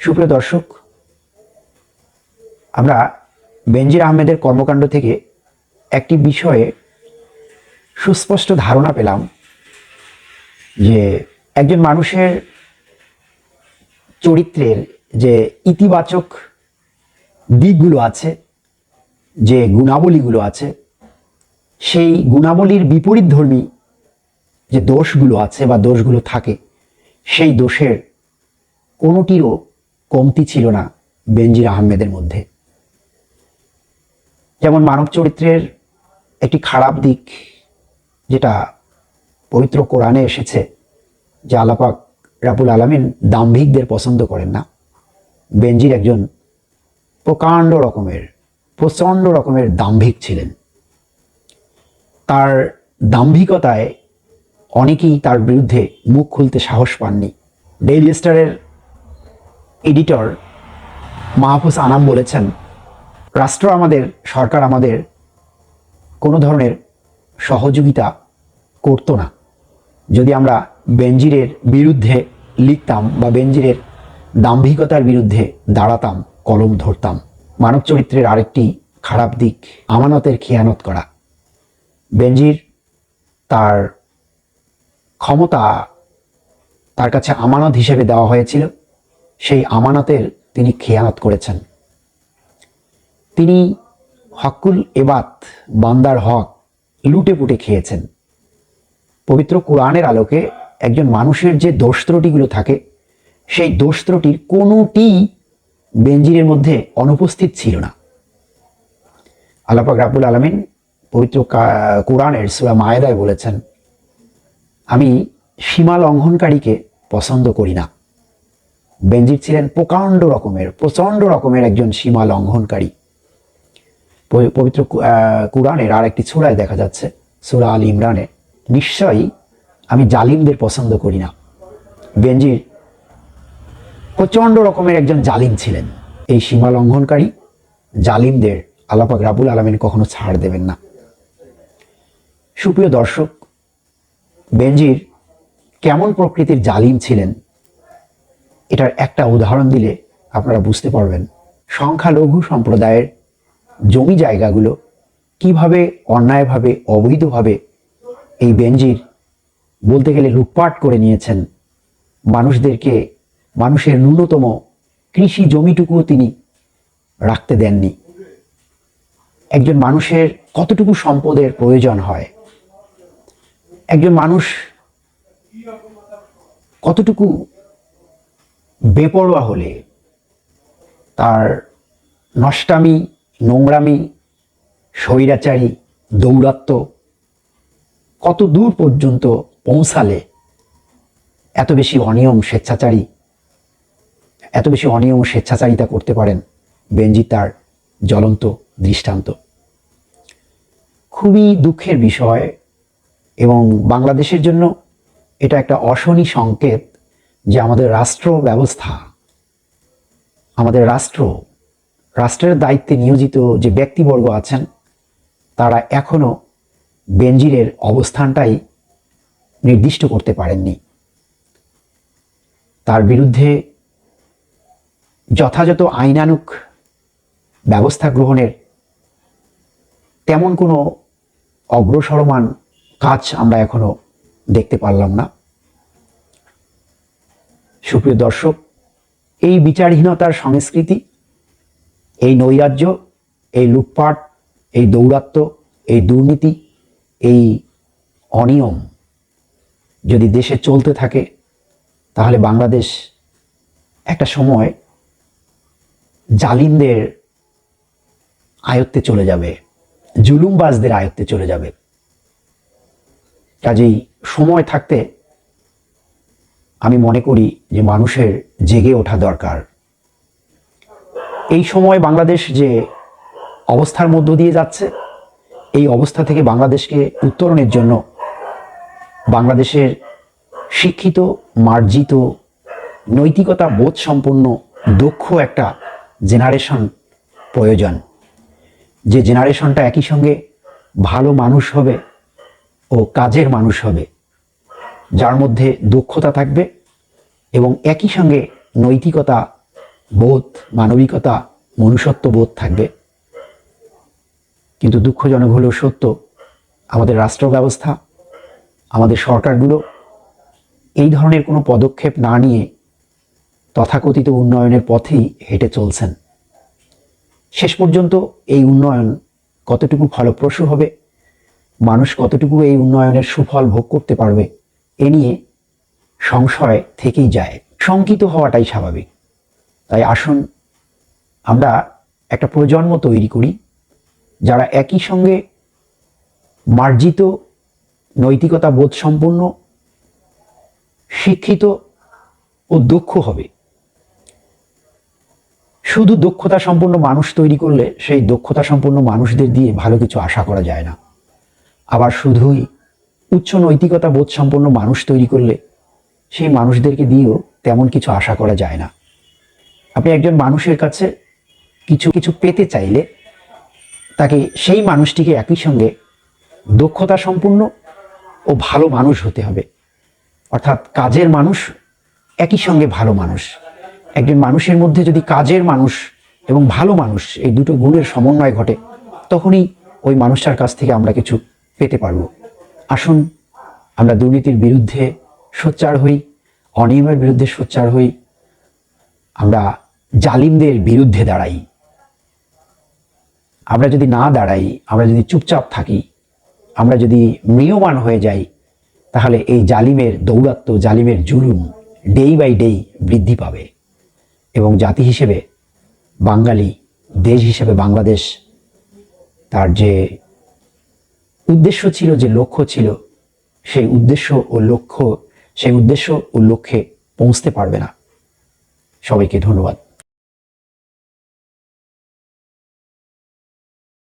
সুপ্রিয় দর্শক, আমরা বেনজির আহমেদের কর্মকাণ্ড থেকে একটি বিষয়ে সুস্পষ্ট ধারণা পেলাম যে একজন মানুষের চরিত্রের যে ইতিবাচক দিকগুলো আছে, যে গুণাবলীগুলো আছে, সেই গুণাবলীর বিপরীত ধর্মী যে দোষগুলো আছে বা দোষগুলো থাকে, সেই দোষের কোনোটিরও কমতি ছিল না বেনজির আহমেদের মধ্যে। যেমন মানব চরিত্রের একটি খারাপ দিক যেটা পবিত্র কোরআনে এসেছে, যে আলাপাক রাবুল আলমিন দাম্ভিকদের পছন্দ করেন না। বেনজির একজন প্রকাণ্ড রকমের, প্রচণ্ড রকমের দাম্ভিক ছিলেন। তার দাম্ভিকতায় অনেকেই তার বিরুদ্ধে মুখ খুলতে সাহস পাননি। ডেইলি স্টারের এডিটর মাহফুজ আনাম বলেছেন, রাষ্ট্র আমাদের, সরকার আমাদের কোনো ধরনের সহযোগিতা করতো না। যদি আমরা বেনজিরের বিরুদ্ধে লিখতাম বা বেনজিরের দাম্ভিকতার বিরুদ্ধে দাঁড়াতাম, কলম ধরতাম, মানব চরিত্রের আরেকটি খারাপ দিক, আমানতের খেয়ানত করা। বেনজির তার ক্ষমতা তার কাছে আমানত হিসেবে দেওয়া হয়েছিল। সেই আমানতের তিনি খেয়ানত করেছেন। তিনি হকুল এবাত, বান্দার হক লুটে পুটে খেয়েছেন। পবিত্র কোরআনের আলোকে একজন মানুষের যে দোষ ত্রুটিগুলো থাকে, সেই দোষ ত্রুটির কোনোটি বেঞ্জিরের মধ্যে অনুপস্থিত ছিল না। আল্লাপাক রাবুল আলমিন পবিত্র কোরআনের সুরা মায়েদায় বলেছেন, আমি সীমা লঙ্ঘনকারীকে পছন্দ করি না। বেনজির ছিলেন প্রকাণ্ড রকমের, প্রচণ্ড রকমের একজন সীমা লঙ্ঘনকারী। পবিত্র কুরআনের আর একটি সুরায় দেখা যাচ্ছে, সুরা আল ইমরানে নিশ্চয়ই আমি জালিমদের পছন্দ করি না। বেনজির প্রচণ্ড রকমের একজন জালিম ছিলেন। এই সীমা লঙ্ঘনকারী জালিমদের আল্লাপাক রাবুল আলমিন কখনো ছাড় দেবেন না। সুপ্রিয় দর্শক, বেনজির কেমন প্রকৃতির জালিম ছিলেন এটার একটা উদাহরণ দিলে আপনারা বুঝতে পারবেন সংখ্যালঘু সম্প্রদায়ের জমি জায়গাগুলো কীভাবে অন্যায়ভাবে, অবৈধভাবে এই বেঞ্জির বলতে গেলে লুটপাট করে নিয়েছেন। মানুষদেরকে, মানুষের ন্যূনতম কৃষি জমিটুকুও তিনি রাখতে দেননি। একজন মানুষের কতটুকু সম্পদের প্রয়োজন হয়? একজন মানুষ কতটুকু বেপরোয়া হলে তার নষ্টামি, নোংরামি, স্বৈরাচারী দৌরাত্ম কত দূর পর্যন্ত পৌঁছালে এত বেশি অনিয়ম স্বেচ্ছাচারী, এত বেশি অনিয়ম স্বেচ্ছাচারিতা করতে পারেন বেনজি তার জ্বলন্ত দৃষ্টান্ত। খুবই দুঃখের বিষয় এবং বাংলাদেশের জন্য এটা একটা অশনি সংকেত যে আমাদের রাষ্ট্র ব্যবস্থা, আমাদের রাষ্ট্র, রাষ্ট্রের দায়িত্বে নিয়োজিত যে ব্যক্তিবর্গ আছেন, তারা এখনও বেনজিরের অবস্থানটাই নির্দিষ্ট করতে পারেননি। তার বিরুদ্ধে যথাযথ আইনানুক ব্যবস্থা গ্রহণের তেমন কোনো অগ্রসরমান কাজ আমরা এখনও দেখতে পারলাম না। সুপ্রিয় দর্শক, এই বিচারহীনতার সংস্কৃতি, এই নৈরাজ্য, এই লুটপাট, এই দৌরাত্ম, এই দুর্নীতি, এই অনিয়ম যদি দেশে চলতে থাকে, তাহলে বাংলাদেশ একটা সময় জালিমদের আয়ত্তে চলে যাবে, জুলুমবাজদের আয়ত্তে চলে যাবে। কাজেই সময় থাকতে আমি মনে করি যে মানুষের জেগে ওঠা দরকার। এই সময় বাংলাদেশ যে অবস্থার মধ্য দিয়ে যাচ্ছে, এই অবস্থা থেকে বাংলাদেশকে উত্তরণের জন্য বাংলাদেশের শিক্ষিত, মার্জিত, নৈতিকতা বোধ সম্পন্ন, দক্ষ একটা জেনারেশন প্রয়োজন। যে জেনারেশনটা একই সঙ্গে ভালো মানুষ হবে ও কাজের মানুষ হবে। যার মধ্যে দক্ষতা থাকবে এবং একই সঙ্গে নৈতিকতা বোধ মানবিকতা মনুষ্যত্ব বোধ থাকবে। কিন্তু দুঃখজনক হলেও সত্য, আমাদের রাষ্ট্র ব্যবস্থা আমাদের সরকারগুলো এই ধরনের কোনো পদক্ষেপ না নিয়ে তথাকথিত উন্নয়নের পথেই হেঁটে চলছেন। শেষ পর্যন্ত এই উন্নয়ন কতটুকু ফলপ্রসূ হবে, মানুষ কতটুকু এই উন্নয়নের সুফল ভোগ করতে পারবে এ নিয়ে সংশয় থেকেই যায়। শঙ্কিত হওয়াটাই স্বাভাবিক। তাই আসুন, আমরা একটা প্রজন্ম তৈরি করি, যারা একই সঙ্গে মার্জিত, নৈতিকতা বোধ সম্পন্ন, শিক্ষিত ও দক্ষ হবে। শুধু দক্ষতা সম্পন্ন মানুষ তৈরি করলে সেই দক্ষতা সম্পন্ন মানুষদের দিয়ে ভালো কিছু আশা করা যায় না। আবার শুধুই উচ্চ নৈতিকতা বোধ সম্পন্ন মানুষ তৈরি করলে সেই মানুষদেরকে দিয়েও তেমন কিছু আশা করা যায় না। আপনি একজন মানুষের কাছে কিছু কিছু পেতে চাইলে তাকে সেই মানুষটিকে একই সঙ্গে দক্ষতা সম্পন্ন ও ভালো মানুষ হতে হবে। অর্থাৎ কাজের মানুষ একই সঙ্গে ভালো মানুষ। একজন মানুষের মধ্যে যদি কাজের মানুষ এবং ভালো মানুষ এই দুটো গুণের সমন্বয় ঘটে, তখনই ওই মানুষটার কাছ থেকে আমরা কিছু পেতে পারব। আসুন, আমরা দুর্নীতির বিরুদ্ধে সোচ্চার হই, অনিয়মের বিরুদ্ধে সোচ্চার হই, আমরা জালিমদের বিরুদ্ধে দাঁড়াই। আমরা যদি না দাঁড়াই, আমরা যদি চুপচাপ থাকি, আমরা যদি মৃয়মান হয়ে যাই, তাহলে এই জালিমের দৌরাত্ম, জালিমের জুলুম ডেই বাই ডেই বৃদ্ধি পাবে এবং জাতি হিসেবে বাঙালি, দেশ হিসেবে বাংলাদেশ, তার যে উদ্দেশ্য ছিল যে লক্ষ্য ছিল, সেই উদ্দেশ্য ও লক্ষ্য, সেই উদ্দেশ্য ও লক্ষ্যে পৌঁছতে পারবে না। সবাইকে ধন্যবাদ।